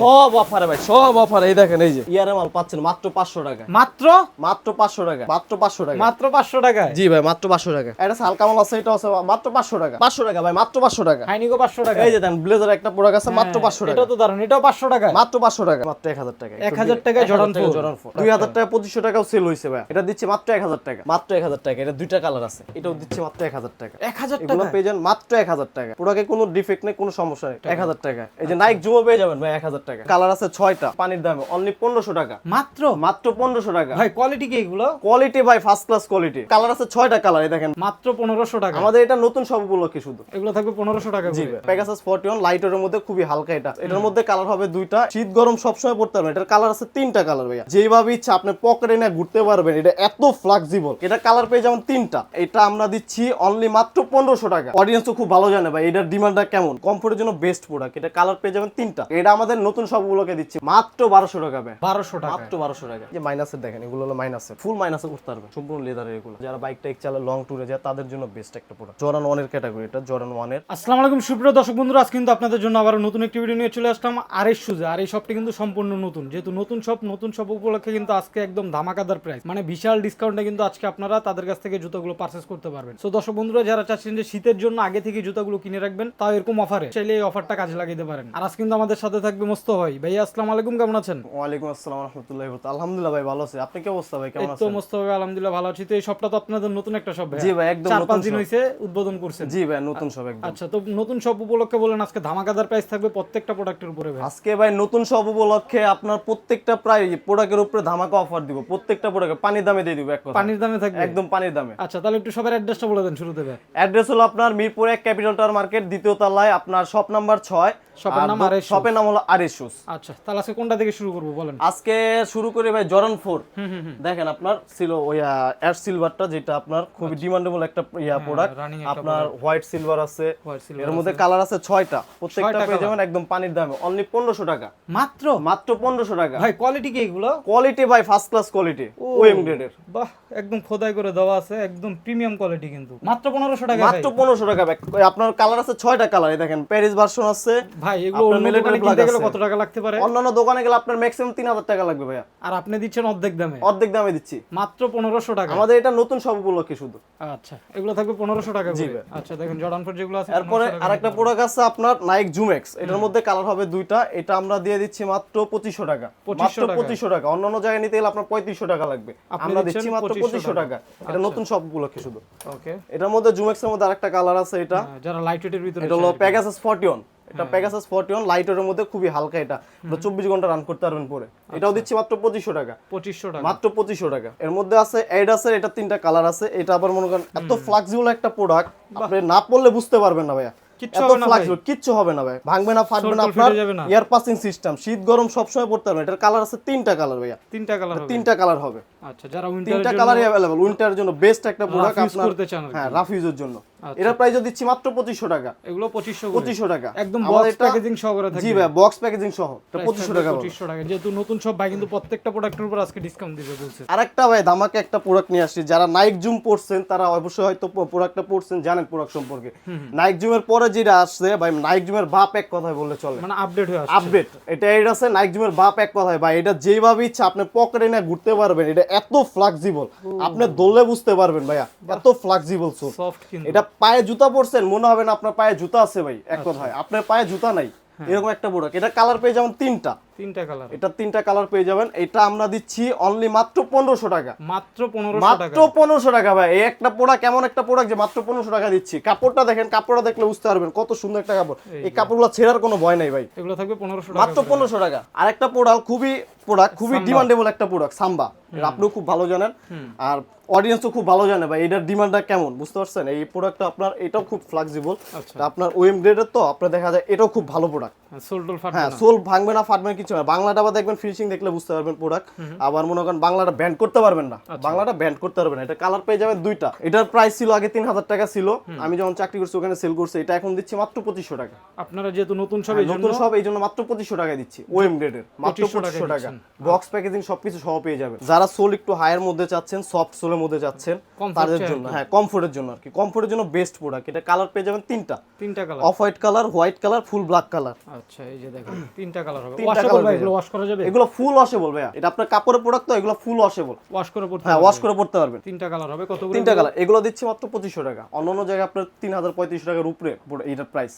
সব অফারে ভাই সব অফারে এই দেখেন এই যে ইয়ারে মাল পাচ্ছেন মাত্র পাঁচশো টাকা মাত্র মাত্র পাঁচশো টাকা মাত্র পাঁচশো টাকা মাত্র পাঁচশো টাকায় জি ভাই মাত্র পাঁচশো টাকা এটা হালকা মাল আছে এটা আছে মাত্র পাঁচশো টাকা পাঁচশো টাকা ভাই মাত্র পাঁচশো টাকা হাইনিকো পাঁচশো টাকা এই যে দেন ব্লেজার একটা প্রোডাক্ট আছে মাত্র পাঁচশো টাকা এটা তো দারুণ এটাও পাঁচশো টাকা মাত্র পাঁচশো টাকা মাত্র এক হাজার টাকা 1000 টাকায় জর্ডান ফোর। জর্ডান ফোর দুই হাজার টাকা পঁচিশশো টাকাও সেল হয়েছে ভাই এটা দিচ্ছে মাত্র এক হাজার টাকা মাত্র এক হাজার টাকা এটা দুইটা কালার আছে এটাও দিচ্ছে মাত্র এক হাজার টাকা এক হাজার এগুলো টাকা পেয়ে যান মাত্র এক হাজার টাকা প্রোডাক্টে কোনো ডিফেক্ট নেই কোনো সমস্যা নেই এক হাজার টাকা এই যে নাইক জুমো পেয়ে যাবেন ভাই এক হাজার টাকা। কালার আছে ছয়টা পানির দামে অনলি পনেরোশো টাকা। মাত্র? মাত্র পনেরোশো টাকা। ভাই কোয়ালিটি কি এগুলো? কোয়ালিটি ভাই ফার্স্ট ক্লাস কোয়ালিটি কালার আছে ছয়টা কালার দেখেন। মাত্র পনেরোশো টাকা। আমাদের এটা নতুন সব উপলক্ষে শুধু। এগুলো থাকবে পনেরোশো টাকা জি 41 লাইটের মধ্যে খুবই হালকা এটা। এটার মধ্যে কালার হবে দুইটা। শীত গরম সবসময় পড়তে পারবেন এটার কালার আছে তিনটা কালার ভাইয়া। যেভাবে ইচ্ছা আপনি পকেটে না ঘুরতে পারবেন। এটা এত ফ্লেক্সিবল এটা কালার পেয়ে যেমন তিনটা। এটা আমরা দিচ্ছি অনলি মাত্র পনেরোশো টাকা। অডিয়েন্সও খুব ভালো জানে ভাই এটার ডিমান্ডটা কেমন? কমফোর্টের জন্য বেস্ট প্রোডাক্ট এটা কালার পেয়ে যাবেন তিনটা। এটা আমাদের নতুন সবগুলোকে দিচ্ছি। মাত্র বারোশো টাকা ভাই। বারোশো টাকা মাত্র বারোশো টাকা। যে মাইনাসের দেখেন এগুলো হলো মাইনাসের। ফুল মাইনাসে করতে পারবে। সম্পূর্ণ লেদারের এগুলো। যারা বাইক টাইক চালায় লং ট্যুরে যায় তাদের জন্য বেস্ট একটা প্রোডাক্ট জরান ওয়ানের ক্যাটাগরি এটা জরান ওয়ানের আসসালামু আলাইকুম সুপ্রিয় দর্শক বন্ধুরা আজ কিন্তু আপনাদের জন্য আবার নতুন একটি ভিডিও নিয়ে চলে আসলাম। আরেস সুজে আর এই শপটি কিন্তু সম্পূর্ণ নতুন। যেহেতু নতুন শপ নতুন শপ উপলক্ষে কিন্তু আজকে একদম ধামাকাদার প্রাইস মানে বিশাল ডিসকাউন্টে কিন্তু আজকে আপনারা তাদের কাছ থেকে জুতোগুলো পারচেস করতে পারবেন। সো দর্শক বন্ধুরা যারা চাচ্ছেন যে শীতের জন্য আগে থেকে জুতাগুলো কিনে রাখবেন তাও এরকম অফারে চাইলে এই অফারটা কাজে লাগিয়ে পারেন। আর আজ কিন্তু আমাদের সাথে থাকবে মোস্ত ভাই। ভাইয়া আসসালামু আলাইকুম কেমন আছেন? ওয়ালাইকুম আসসালাম রহমতুল্লাহ আলহামদুলিল্লাহ ভাই ভালো আছে। আপনি কি অবস্থা ভাই কেমন এই তো আছেন? মোস্ত ভাই আলহামদুলিল্লাহ ভালো আছি। তো এই শপটা তো আপনাদের নতুন একটা শপ জি ভাই, একদম নতুন পাঁচ দিন। হয়েছে উদ্বোধন করছেন। জি ভাই নতুন সব একদম। আচ্ছা তো নতুন শপ উপলক্ষে বলেন আজকে ধামাকাদার প্রাইস থাকবে প্রত্যেকটা প্রোডাক্টের উপরে ভাই। আজকে ভাই নতুন সব উপলক্ষে আপনার প্রত্যেকটা প্রায় প্রোডাক্টের উপরে ধামাকা অফার দিব। প্রত্যেকটা প্রোডাক্ট পানির দামে দিয়ে দিব এক কথা। পানির দামে থাকবে? একদম পানির দামে। আচ্ছা তাহলে একটু সবার অ্যাড্রেসটা বলে দেন শুরুতে ভাই। অ্যাড্রেস হলো আপনার মিরপুর এক ক্যাপিটাল টাওয়ার মার্কেট দ্বিতীয় তলায় আপনার শপ নাম্বার ছয়। শপের নাম শপের নাম হলো আরিস শুজ আচ্ছা তাহলে আজকে কোনটা থেকে শুরু করব বলেন? আজকে শুরু করি ভাই জরান ফোর দেখেন আপনার ছিল ওই অ্যাশ সিলভারটা যেটা আপনার খুবই ডিমান্ডেবল একটা ইয়া প্রোডাক্ট আচ্ছা। হ্যাঁ, আপনার হোয়াইট সিলভার আছে। এর মধ্যে কালার আছে ছয়টা। প্রত্যেকটা পেয়ে যাবেন একদম পানির দামে। অনলি পনেরোশো টাকা। মাত্র? মাত্র পনেরোশো টাকা। ভাই কোয়ালিটি কি এগুলো? কোয়ালিটি ভাই ফার্স্ট ক্লাস কোয়ালিটি ওএম গ্রেডের বাহ একদম খোদাই করে দেওয়া আছে একদম প্রিমিয়াম কোয়ালিটি কিন্তু। মাত্র পনেরোশো টাকা মাত্র পনেরোশো টাকা আপনার কালার আছে ছয়টা কালার দেখেন প্যারিস ভার্সন আছে। ভাই এগুলো। কত টাকা লাগতে পারে। অন্যান্য দোকানে গেলে আপনার ম্যাক্সিমাম তিন হাজার টাকা লাগবে ভাইয়া। আর আপনি দিচ্ছেন অর্ধেক দামে। অর্ধেক দামে দিচ্ছি। মাত্র পনেরোশো টাকা। আমাদের এটা নতুন সব উপলক্ষে শুধু। আচ্ছা এগুলো থাকবে পনেরোশো টাকা জি আচ্ছা দেখেন জর্ডান ফোর যেগুলো আছে তারপরে 1500 টাকা আরেকটা প্রোডাক্ট আছে আপনার নাইক জুমেক্স এটার মধ্যে কালার হবে দুইটা। এটা আমরা দিয়ে দিচ্ছি মাত্র পঁচিশশো টাকা। 2500 মাত্র টাকা। পঁচিশশো টাকা। অন্যান্য জায়গায় নিতে গেলে আপনার পঁয়ত্রিশশো টাকা লাগবে। আমরা দিচ্ছি মাত্র পঁচিশশো টাকা। এটা নতুন সব উপলক্ষে শুধু। ওকে এটার মধ্যে জুমেক্স এর মধ্যে আরেকটা কালার আছে এটা। যারা লাইট ওয়েটের ভিতরে এটা হলো প্যাগাসাস ফর্টি ওয়ান হ্যাঁ। এটা প্যাগাসাস ফর্টি ওয়ান লাইটের মধ্যে খুবই হালকা এটা। এটা চব্বিশ ঘণ্টা রান করতে পারবেন পরে। আচ্ছা। এটাও দিচ্ছি মাত্র পঁচিশশো টাকা। পঁচিশশো টাকা। মাত্র পঁচিশশো টাকা। এর মধ্যে আছে এডাসের এটা তিনটা কালার আছে। এটা আবার মনে করেন এত ফ্লেক্সিবল একটা প্রোডাক্ট আপনি না পড়লে বুঝতে পারবেন না ভাইয়া। কিচ্ছু হবে না ভাই। হবে ভাঙবে না ফাটবে না আপনার। এয়ার পাসিং সিস্টেম শীত গরম সবসময় পড়তে পারবেন। এটার কালার আছে তিনটা কালার ভাইয়া। তিনটা কালার তিনটা কালার হবে। আচ্ছা যারা তিনটা কালারই অ্যাভেলেবল উইন্টারের জন্য বেস্ট একটা প্রোডাক্ট আপনার। হ্যাঁ রাফ ইউজের জন্য। আচ্ছা। এটার প্রাইস দিচ্ছি মাত্র পঁচিশশো টাকা। এগুলো পঁচিশশো পঁচিশশো টাকা। একদম বক্স এটা- প্যাকেজিং সহ করে জি ভাই বক্স প্যাকেজিং সহ। এটা পঁচিশশো টাকা। পঁচিশশো টাকা। যেহেতু নতুন সব ভাই কিন্তু প্রত্যেকটা প্রোডাক্টের উপর আজকে ডিসকাউন্ট দিবে বলছে। আরেকটা ভাই দামাকে একটা প্রোডাক্ট নিয়ে আসছি। যারা নাইক জুম পড়ছেন তারা অবশ্যই হয়তো প্রোডাক্টটা পড়ছেন জানেন প্রোডাক্ট সম্পর্কে। নাইক জুমের পরে যেটা আসছে ভাই নাইক জুমের বাপ এক কথায় বললে চলে। মানে আপডেট হয়ে আসছে। আপডেট এটা এটা আছে নাইক জুমের বাপ এক কথায়। ভাই এটা যেভাবে ইচ্ছা আপনি পকেটে না ঘুরতে পারবেন। এটা এত ফ্লেক্সিবল আপনি দোলে বুঝতে পারবেন ভাইয়া। এত ফ্লেক্সিবল সফট এটা পায়ে জুতা পরছেন মনে হবে না আপনার পায়ে জুতা আছে ভাই এক কথায়। আপনার পায়ে জুতা নাই এরকম একটা প্রোডাক্ট এটা কালার পেয়ে যাবেন তিনটা। তিনটা কালার এটা তিনটা কালার পেয়ে যাবেন। এটা আমরা দিচ্ছি অনলি মাত্র পনেরোশো টাকা। মাত্র পনেরোশো টাকা। মাত্র পনেরোশো টাকা ভাই। এই একটা প্রোডাক্ট এমন একটা প্রোডাক্ট যে মাত্র পনেরোশো টাকা দিচ্ছি। কাপড়টা দেখেন কাপড়টা দেখলে বুঝতে পারবেন কত সুন্দর একটা কাপড়। এই কাপড়গুলো ছেঁড়ার কোনো ভয় নাই ভাই। এগুলো থাকবে পনেরোশো টাকা মাত্র পনেরোশো টাকা। আর একটা প্রোডাক্ট খুবই প্রোডাক্ট খুবই ডিমান্ডেবল একটা প্রোডাক্ট সাম্বা। আপনিও খুব ভালো জানেন। আর অডিয়েন্সও খুব ভালো জানে ভাই এটার ডিমান্ডটা কেমন বুঝতে পারছেন? এই প্রোডাক্টটা আপনার এটাও খুব ফ্লেক্সিবল আচ্ছা। আপনার ওএম গ্রেডের তো আপনার দেখা যায় এটাও খুব ভালো প্রোডাক্ট হ্যাঁ না। সোল ভাঙবে না ফাটবে না কিছু না। বাংলাটা আবার দেখবেন ফিনিশিং দেখলে বুঝতে পারবেন প্রোডাক্ট আবার মনে করেন বাংলাটা ব্যান্ড করতে পারবেন না। আচ্ছা। বাংলাটা ব্যান্ড করতে পারবেন না। এটা কালার পেয়ে যাবেন দুইটা। এটার প্রাইস ছিল আগে তিন হাজার টাকা ছিল। আমি যখন চাকরি করছি ওখানে সেল করছি এটা এখন দিচ্ছি মাত্র পঁচিশশো টাকা। আপনারা যেহেতু নতুন সব জন্য নতুন সব এই জন্য মাত্র পঁচিশশো টাকা দিচ্ছি। ওএম গ্রেডের মাত্র 2500 টাকা পঁচিশশো টাকা। বক্স প্যাকেজিং সবকিছু সহ পেয়ে যাবেন। যারা সোল একটু হায়ার মধ্যে চাচ্ছেন সফট সোলের মধ্যে চাচ্ছেন তাদের জন্য হ্যাঁ কমফোর্টের জন্য আর কি। কমফোর্টের জন্য বেস্ট প্রোডাক্ট এটা কালার পেয়ে যাবেন তিনটা। তিনটা colour of white colour white colour full black colour আচ্ছা এই যে দেখেন তিনটা কালার হবে। ওয়াশেবল ভাই এগুলো ওয়াশ করা যাবে? এগুলো ফুল ওয়াশেবল ভাইয়া। এটা আপনার কাপড়ের প্রোডাক্ট তো এগুলো ফুল ওয়াশেবল ওয়াশ করে পড়তে হ্যাঁ ওয়াশ করে পড়তে পারবেন। তিনটা কালার হবে। কত তিনটা কালার এগুলো দিচ্ছি মাত্র পঁচিশশো টাকা। অন্যান্য জায়গায় আপনার তিন হাজার পঁয়ত্রিশ টাকার উপরে পুরো এইটার প্রাইস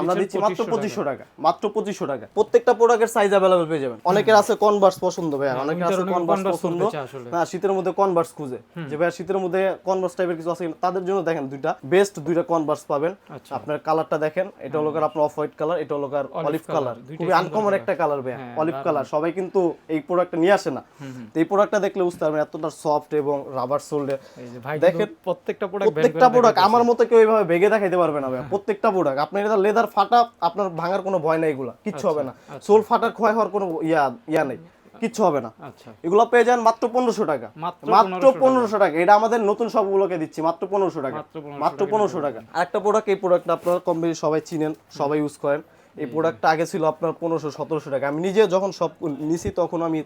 আমরা দিচ্ছি মাত্র 2500 পঁচিশশো টাকা। মাত্র পঁচিশশো টাকা। প্রত্যেকটা প্রোডাক্টের সাইজ অ্যাভেলেবল পেয়ে যাবেন। অনেকের আছে কনভার্স পছন্দ ভাইয়া অনেকের আছে কনভার্স পছন্দ। হ্যাঁ শীতের মধ্যে কনভার্স খুঁজে। যে ভাইয়া শীতের মধ্যে কনভার্স টাইপের কিছু আছে তাদের জন্য দেখেন দুইটা। বেস্ট দুইটা কনভার্স পাবেন। আচ্ছা। আপনার কালারটা দেখেন এটা হলো আপনার অফ হোয়াইট কালার এটা হলো অলিভ কালার খুবই আনকমন একটা কালার ভাইয়া হ্যাঁ, অলিভ কালার সবাই কিন্তু এই প্রোডাক্টটা নিয়ে আসে না। তো এই প্রোডাক্টটা দেখলে বুঝতে পারবেন এতটা সফট এবং রাবার ভাই দেখেন, প্রত্যেকটা প্রোডাক্ট প্রত্যেকটা প্রোডাক্ট আমার মতো কেউ এইভাবে ভেগে দেখাইতে পারবে না ভাইয়া। প্রত্যেকটা প্রোডাক্ট আপনার এটা লেদার ফাটা আপনার ভাঙার কোনো ভয় নাই এগুলা কিচ্ছু হবে না। সোল ফাটার ক্ষয় হওয়ার কোনো ইয়া ইয়া নেই। কিচ্ছু হবে না। আচ্ছা। এগুলো পেয়ে যান মাত্র পনেরোশো টাকা। মাত্র মাত্র পনেরোশো টাকা। এটা আমাদের নতুন সবগুলোকে দিচ্ছি মাত্র পনেরোশো টাকা। মাত্র পনেরোশো টাকা। আরেকটা প্রোডাক্ট এই প্রোডাক্ট আপনারা কম বেশি সবাই চিনেন সবাই ইউজ করেন। এই প্রোডাক্টটা আগে ছিল আপনার পনেরোশো সতেরোশো টাকা। আমি নিজে যখন সব নিছি তখন আমি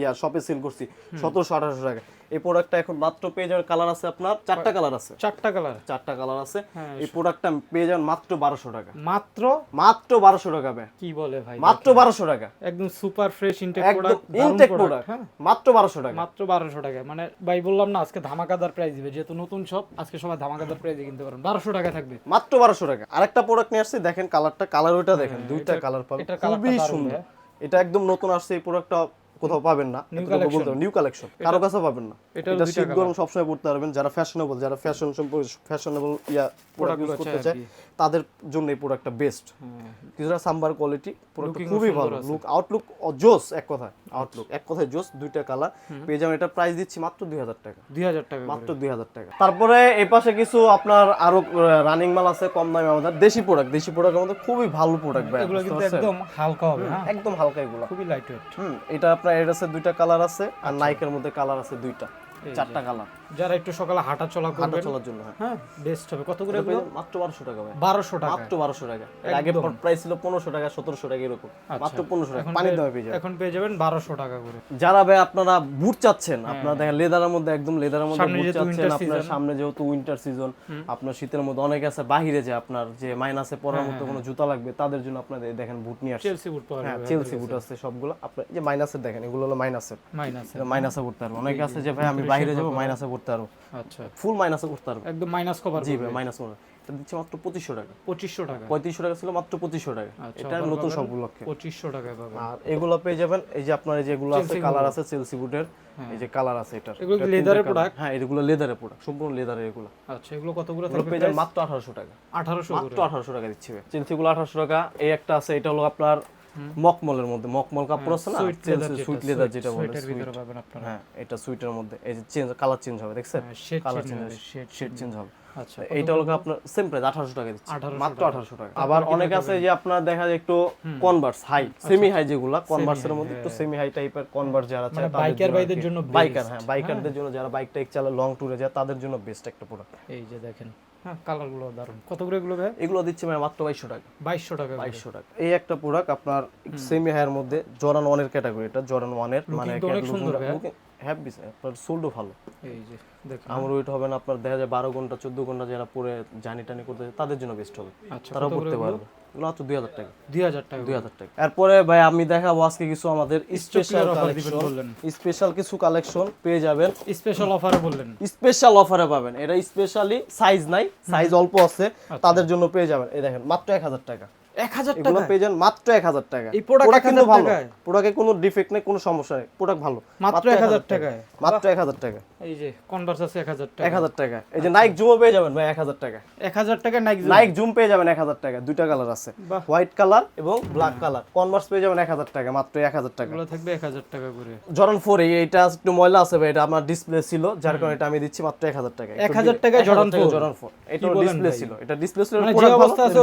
ইয়া শপে সেল করছি সতেরোশো আঠারোশো টাকা। এই প্রোডাক্টটা এখন মাত্র পেয়ে যাওয়ার কালার আছে আপনার চারটা কালার আছে। চারটা কালার চারটা কালার আছে। হ্যাঁ, এই প্রোডাক্টটা পেয়ে যাবেন মাত্র বারোশো টাকা। মাত্র? মাত্র বারোশো টাকা ভাই। কি বলে ভাই মাত্র বারোশো টাকা। একদম super fresh intact product intact product হ্যাঁ। মাত্র বারোশো টাকা। মাত্র বারোশো টাকা। মানে ভাই বললাম না আজকে ধামাকাদার প্রাইস দিবে। যেহেতু নতুন সব আজকে সবাই ধামাকাদার প্রাইসে কিনতে পারেন বারোশো টাকা থাকবে। মাত্র বারোশো টাকা। আরেকটা প্রোডাক্ট নিয়ে আসছি দেখেন কালারটা কালার ওইটা দেখেন দুইটা কালার পাবেন। খুবই সুন্দর। এটা একদম নতুন আসছে এই প্রোডাক্টটা কোথাও পাবেন না নিউ কালেকশন কারও কাছে পাবেন না। এটা শীত গরম সবসময় পড়তে পারবেন যারা ফ্যাশনেবল যারা ফ্যাশন সম্পর্কে ফ্যাশনেবল ইয়া প্রোডাক্ট ইউজ করতে চায়। তাদের জন্য এই প্রোডাক্টটা বেস্ট কিছুটা সাম্বার কোয়ালিটি প্রোডাক্ট খুবই ভালো। লুক আউটলুক জোস এক কথায়। আউটলুক এক কথায় জোস দুইটা কালার পেয়ে যাবেন এটা প্রাইস দিচ্ছি মাত্র দুই হাজার টাকা। দুই হাজার টাকা মাত্র দুই হাজার টাকা। তারপরে এই পাশে কিছু আপনার আরও রানিং মাল আছে কম দামে আমাদের। দেশি প্রোডাক্ট দেশি প্রোডাক্ট আমাদের খুবই ভালো প্রোডাক্ট ভাই। এগুলো কিন্তু একদম হালকা হবে হ্যাঁ। একদম হালকা এগুলো। খুবই লাইট ওয়েট হুম এটা আপনার এর আছে দুইটা কালার আছে আর আচ্ছা। নাইকের মধ্যে কালার আছে দুইটা। চারটা কালার যারা একটু সকালে হাঁটা চলা করবে চলার জন্য হ্যাঁ। হ্যাঁ বেস্ট হবে। কত করে মাত্র বারোশো টাকা ভাই। বারোশো টাকা। মাত্র বারোশো টাকা। এর আগে প্রাইস ছিল পনেরোশো টাকা সতেরোশো টাকা এরকম। মাত্র পনেরোশো টাকা। পানি দামে পেয়ে যাবেন। এখন পেয়ে যাবেন বারোশো টাকা করে। যারা ভাই আপনারা বুট চাচ্ছেন আপনারা দেখেন লেদারের মধ্যে একদম লেদারের মধ্যে হ্যাঁ। সামনে বুট যেহেতু চাচ্ছেন আপনার সামনে যেহেতু উইন্টার সিজন আপনার শীতের মধ্যে অনেক আছে বাহিরে যে আপনার যে মাইনাসে পরার হ্যাঁ, মতো কোনো জুতা লাগবে তাদের জন্য আপনাদের দেখেন বুট নিয়ে আসছে। চেলসি বুট পাওয়া হ্যাঁ যাবে চেলসি বুট আছে। সবগুলো। আপনার যে মাইনাসের দেখেন এগুলো হলো মাইনাসের মাইনাস মাইনাসে পড়তে পারব অনেকে আছে যে ভাই আমি বাইরে যাব মাইনাসে পড়তে পারব। আচ্ছা। ফুল মাইনাসে পড়তে পারব। একদম মাইনাস কভার জি ভাই মাইনাস মনে এটা দিচ্ছে মাত্র পঁচিশশো টাকা। পঁচিশশো টাকা। পঁয়ত্রিশশো টাকা ছিল মাত্র পঁচিশশো টাকা। আচ্ছা, এটা নতুন পাবেন? সবগুলোকে পঁচিশশো টাকায় পাবেন। আর এগুলো পেয়ে যাবেন এই যে আপনার এই যেগুলো আছে কালার আছে চেলসি বুটের এই যে কালার আছে এগুলো কি এটা তিনটা colour। product? হ্যাঁ এগুলো লেদারের প্রোডাক্ট সম্পূর্ণ লেদারের এগুলো। আচ্ছা এগুলো কতগুলো থাকবে পেয়ে যাবেন মাত্র আঠারোশো টাকা। আঠারোশো মাত্র আঠারোশো টাকা দিচ্ছি চেলসি গুলো আঠারোশো টাকা এই একটা আছে এটা হলো আপনার মকমলের মধ্যে মকমল কাপড় আছে না? সুইট লেদার যেটা বলে হ্যাঁ এটা সুইটের মধ্যে এই যে চেঞ্জ কালার চেঞ্জ হবে দেখছেন? কালার চেঞ্জ চেঞ্জ হবে শেড চেঞ্জ হবে। আচ্ছা এইটা হলো আপনার সেম প্রাইস আঠারোশো টাকা দিচ্ছি। মাত্র আঠারোশো টাকা। আবার অনেক আছে যে আপনার দেখা যায় একটু কনভার্স হাই সেমি হাই যেগুলা কনভার্সের মধ্যে একটু সেমি হাই টাইপের কনভার্স যারা চায় biker ভাইদের জন্য বাইকার হ্যাঁ বাইকারদের জন্য যারা বাইক টাইক চালায় লং ট্যুরে যায় তাদের জন্য বেস্ট একটা প্রোডাক্ট এই যে দেখেন হ্যাঁ কত করে এগুলো ভাই? এগুলো দিচ্ছে মানে মাত্র টাকা। টাকা এই একটা প্রোডাক্ট আপনার সেমি মধ্যে জরান ওয়ানের ক্যাটাগরি এটা জরান ওয়ানের মানে অনেক সুন্দর। হ্যাপি আপনার সোল্ডও ভালো। এই যে দেখেন। আমার ওয়েট হবে না আপনার দেখা যায় বারো ঘণ্টা চোদ্দ ঘণ্টা যারা পরে জানি টানি করতে তাদের জন্য বেস্ট হবে। আচ্ছা পড়তে পারবে। মাত্র দুই হাজার টাকা। দুই হাজার টাকা দুই হাজার টাকা। এরপরে ভাই আমি দেখাবো আজকে কিছু আমাদের স্পেশাল offer বললেন। স্পেশাল কিছু কালেকশন পেয়ে যাবেন। স্পেশাল অফারে বললেন। স্পেশাল অফারে পাবেন। এটা স্পেশালি সাইজ নাই সাইজ অল্প আছে আচ্ছা। তাদের জন্য পেয়ে যাবেন। এই দেখেন মাত্র এক হাজার টাকা। এক হাজার এগুলো টাকা পেয়ে যান মাত্র এক হাজার টাকা এই Product কিন্তু ভালো প্রোডাক্টে কোনো ডিফেক্ট নেই কোনো সমস্যা নেই প্রোডাক্ট ভালো মাত্র এক হাজার টাকায় মাত্র এক হাজার টাকা এই যে কনভার্স আছে এক হাজার এক টাকা হাজার টাকা এই যে নাইক জুমও পেয়ে যাবেন ভাই এক হাজার টাকা এক হাজার টাকা নাইক নাইক জুম পেয়ে যাবেন এক হাজার টাকা দুইটা কালার আছে। হোয়াইট কালার এবং ব্ল্যাক কালার কনভার্স পেয়ে যাবেন এক হাজার টাকা মাত্র এক হাজার টাকা এগুলো থাকবে এক হাজার টাকা করে জর্ডান ফোর এইটা একটু ময়লা আছে ভাই এটা আমার ডিসপ্লে ছিল যার কারণে এটা আমি দিচ্ছি মাত্র এক হাজার টাকা 1000 টাকায় Jordan 4? জর্ডান ফোর এটা ডিসপ্লে ছিল এটা ডিসপ্লে ছিল মানে যে অবস্থা আছে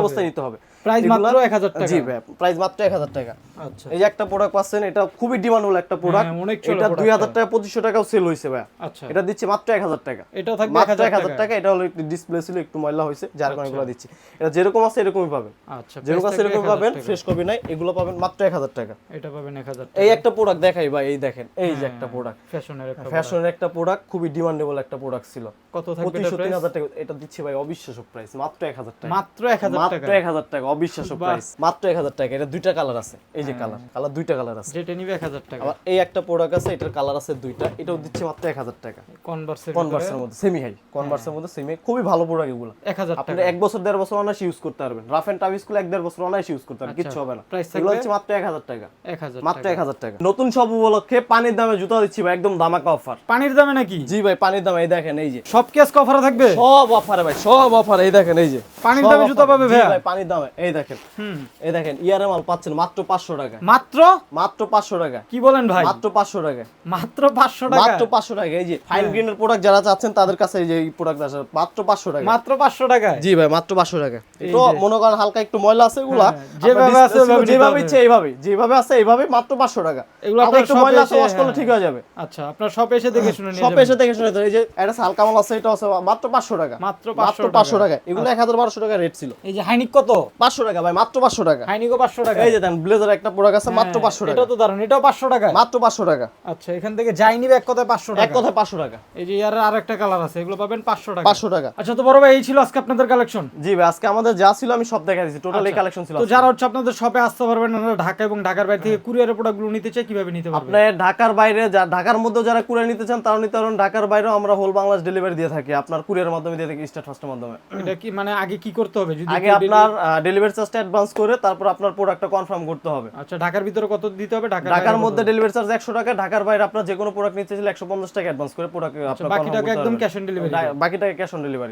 অবস্থায় নিতে হবে। প্রাইস মাত্র 1000 টাকা জি ভাই প্রাইস মাত্র এক হাজার টাকা আচ্ছা এই যে একটা প্রোডাক্ট পাচ্ছেন এটা খুবই ডিমান্ডেবল একটা প্রোডাক্ট হ্যাঁ, এটা product দুই হাজার টাকা পঁচিশশো টাকাও সেল হয়েছে ভাই আচ্ছা এটা দিচ্ছে মাত্র এক হাজার টাকা এটাও থাকবে মাত্র 1000 এক হাজার টাকা টাকা এটা হলো একটু ডিসপ্লে ছিল একটু ময়লা হয়েছে যার কারণে এগুলো দিচ্ছি এটা যেরকম আছে এরকমই পাবেন আচ্ছা যেরকম আছে এরকম পাবেন ফ্রেশ কপি নাই এগুলো পাবেন মাত্র এক হাজার টাকা এটা পাবেন 1000 টাকা এই একটা প্রোডাক্ট দেখাই ভাই এই দেখেন এই যে একটা হ্যাঁ। প্রোডাক্ট ফ্যাশনের একটা ফ্যাশনের একটা প্রোডাক্ট খুবই ডিমান্ডেবল একটা প্রোডাক্ট ছিল কত থাকবে এটা তিন প্রাইস হাজার টাকা এটা দিচ্ছি ভাই অবিশ্বাস্য প্রাইস মাত্র এক হাজার টাকা মাত্র 1000 টাকা মাত্র এক হাজার টাকা অবিশ্বাস্য প্রাইস মাত্র এক হাজার টাকা এটা দুইটা কালার আছে। এই যে কালার কালার দুইটা কালার আছে। যেটা নিবে 1000 টাকা। আবার এই একটা প্রোডাক্ট আছে এটার কালার আছে দুইটা এটাও দিচ্ছে মাত্র এক হাজার টাকা। কনভার্সের কনভার্সের মধ্যে সেমি হাই কনভার্সের মধ্যে সেমি খুবই ভালো প্রোডাক্ট এগুলো। 1000 আপনি এক বছর দেড় বছর অনায়াসে ইউজ করতে পারবেন। রাফ এন্ড টাফ স্কুল এক দেড় বছর অনায়াসে ইউজ করতে পারবেন কিচ্ছু হবে না। এগুলো হচ্ছে মাত্র এক হাজার টাকা। 1000 মাত্র এক হাজার টাকা। নতুন সব উপলক্ষে পানির দামে জুতা দিচ্ছি ভাই একদম দামাকা অফার পানির দামে নাকি? জি ভাই পানির দামে এই দেখেন এই যে। সব কেস কভার থাকবে? সব অফারে ভাই সব অফার এই দেখেন এই যে। পানির দামে। জুতা পাবে ভাই পানির দামে। এই দেখেন হুম এই দেখেন ইয়ারে মাল পাচ্ছেন মাত্র পাঁচশো টাকা মাত্র মাত্র পাঁচশো টাকা কি বলেন ভাই মাত্র পাঁচশো টাকা মাত্র 500 টাকা মাত্র পাঁচশো টাকা এই যে ফাইন গ্রিনের প্রোডাক্ট যারা চাচ্ছেন তাদের কাছে এই যে প্রোডাক্ট আছে মাত্র পাঁচশো টাকা মাত্র 500 টাকায় জি ভাই মাত্র পাঁচশো টাকা তো মনে করেন হালকা একটু ময়লা আছে এগুলা হ্যাঁ, যেভাবে আছে যেভাবে ইচ্ছে এইভাবে যেভাবে আছে এইভাবে মাত্র পাঁচশো টাকা এগুলো আপনার একটু ময়লা আছে ওয়াশ করলে হ্যাঁ। ঠিক হয়ে যাবে আচ্ছা আপনার সব এসে দেখে শুনে নিয়ে সব এসে দেখে শুনে এই যে একটা হালকা মাল আছে এটা আছে মাত্র পাঁচশো টাকা মাত্র মাত্র 500 পাঁচশো টাকা এগুলো এক হাজার বারোশো টাকা রেট ছিল এই যে হাইনিক কত পাঁচশো টাকা ভাই মাত্র পাঁচশো টাকা। হাইনিকও 500 টাকা। এই যে দেন ব্লেজার একটা প্রোডাক্ট আছে মাত্র পাঁচশো টাকা। এটাও তো দারুণ এটাও 500 টাকা মাত্র পাঁচশো টাকা। আচ্ছা এখান থেকে যাই নিবে এক কথায় 500 এক কথায় পাঁচশো টাকা। এই যে ইয়ার আরেকটা কালার আছে এগুলো পাবেন 500 টাকা। পাঁচশো টাকা। আচ্ছা তো বড় ভাই এই ছিল আজকে আপনাদের কালেকশন জি ভাই আজকে আমাদের যা ছিল আমি সব দেখা দিচ্ছি টোটাল এই কালেকশন ছিল তো যারা হচ্ছে আপনাদের শপে আসতে পারবেন ওনারা ঢাকা এবং ঢাকার বাইরে থেকে কুরিয়ারের প্রোডাক্টগুলো নিতে চাই কীভাবে নিতে পারবেন? আপনার ঢাকার বাইরে যা ঢাকার মধ্যে যারা কুরিয়ার নিতে চান তারাও নিতে পারেন ঢাকার বাইরেও আমরা হোল বাংলাদেশ ডেলিভারি দিয়ে থাকি আপনার কুরিয়ারের মাধ্যমে দিয়ে থাকি স্টেট ফার্স্টের মাধ্যমে। এটা কি মানে আগে কি করতে হবে? যদি আগে আপনার ডেলিভারি চার্জটা অ্যাডভান্স করে তারপর আপনার প্রোডাক্টটা কনফার্ম করতে হবে। আচ্ছা ঢাকার ভিতরে কত দিতে হবে? ঢাকা ঢাকার মধ্যে ডেলিভারি চার্জ একশো টাকা ঢাকার বাইরে আপনার যে কোনো প্রোডাক্ট নিতে চাইলে একশো পঞ্চাশ টাকা অ্যাডভান্স করে প্রোডাক্ট আপনার বাকি টাকা একদম ক্যাশ অন ডেলিভারি বাকি টাকা ক্যাশ অন ডেলিভারি